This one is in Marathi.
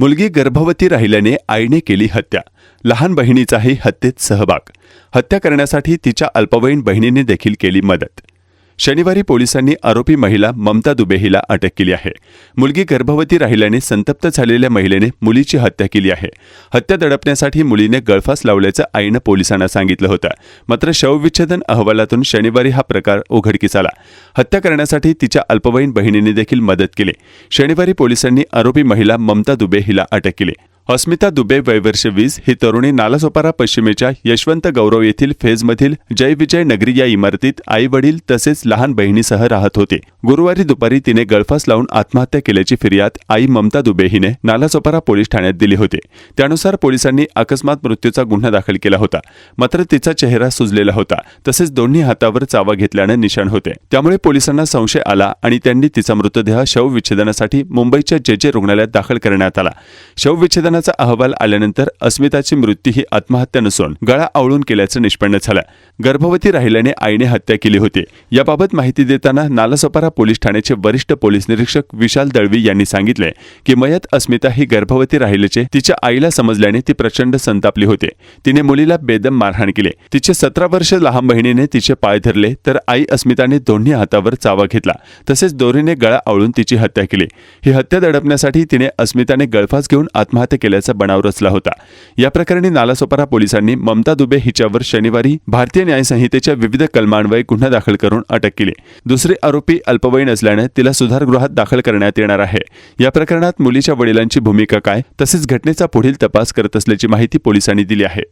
मुलगी गर्भवती राहिल्याने आईने केली हत्या. लहान बहिणीचाही हत्येत सहभाग. हत्या करण्यासाठी तिच्या अल्पवयीन बहिणीने देखील केली मदत. शनिवारी पोलिसांनी आरोपी महिला ममता दुबे हिला अटक केली आहे. मुलगी गर्भवती राहिल्याने संतप्त झालेल्या महिलेने मुलीची हत्या केली आहे. हत्या दडपण्यासाठी मुलीने गळफास लावल्याचं आईनं पोलिसांना सांगितलं होतं. मात्र शवविच्छेदन अहवालातून शनिवारी हा प्रकार उघडकीस आला. हत्या करण्यासाठी तिच्या अल्पवयीन बहिणीने देखील मदत केली. शनिवारी पोलिसांनी आरोपी महिला ममता दुबे हिला अटक केली. अस्मिता दुबे वयवर्ष वीस ही तरुणी नालासोपारा पश्चिमेच्या यशवंत गौरव येथील फेजमधील जय विजय नगरी या इमारतीत आई वडील तसेच लहान बहिणीसह राहत होते. गुरुवारी दुपारी तिने गळफास लावून आत्महत्या केल्याची फिर्याद आई ममता दुबे हिने नालासोपारा पोलीस ठाण्यात दिली होती. त्यानुसार पोलिसांनी अकस्मात मृत्यूचा गुन्हा दाखल केला होता. मात्र तिचा चेहरा सुजलेला होता. तसेच दोन्ही हातावर चावा घेतल्याने निशाण होते. त्यामुळे पोलिसांना संशय आला आणि त्यांनी तिचा मृतदेह शवविच्छेदनासाठी मुंबईच्या जे जे रुग्णालयात दाखल करण्यात आला. शवविच्छेदना शवविच्छेदनाचा अहवाल आल्यानंतर अस्मिताची मृत्यू ही आत्महत्या नसून गळा आवळून केल्याचं निष्पन्न झालं. गर्भवती राहिल्याने आईने हत्या केली होती. याबाबत माहिती देताना नालासोपारा पोलीस ठाण्याचे वरिष्ठ पोलीस निरीक्षक विशाल दळवी यांनी सांगितले की मयत अस्मिता ही गर्भवती राहिल्याचे तिच्या आईला समजल्याने ती प्रचंड संतापली होते. तिने मुलीला बेदम मारहाण केले. तिचे सतरा वर्ष लहान बहिणीने तिचे पाय धरले तर आई अस्मिताने दोन्ही हातावर चावा घेतला. तसेच दोरीने गळा आवळून तिची हत्या केली. ही हत्या दडपण्यासाठी तिने अस्मिताने गळफास घेऊन आत्महत्या केली. केल्याचा बनाव रचला होता. या प्रकरणी नालासोपारा पोलिसांनी ममता दुबे हिच्यावर शनिवारी भारतीय न्याय संहितेच्या विविध कलमान्वये गुन्हा दाखल करून अटक केली. दुसरे आरोपी अल्पवयीन असल्याने तिला सुधारगृहात दाखल करण्यात येणार आहे. या प्रकरणात मुलीच्या वडिलांची भूमिका काय तसेच घटनेचा पुढील तपास करत असल्याची माहिती पोलिसांनी दिली आहे.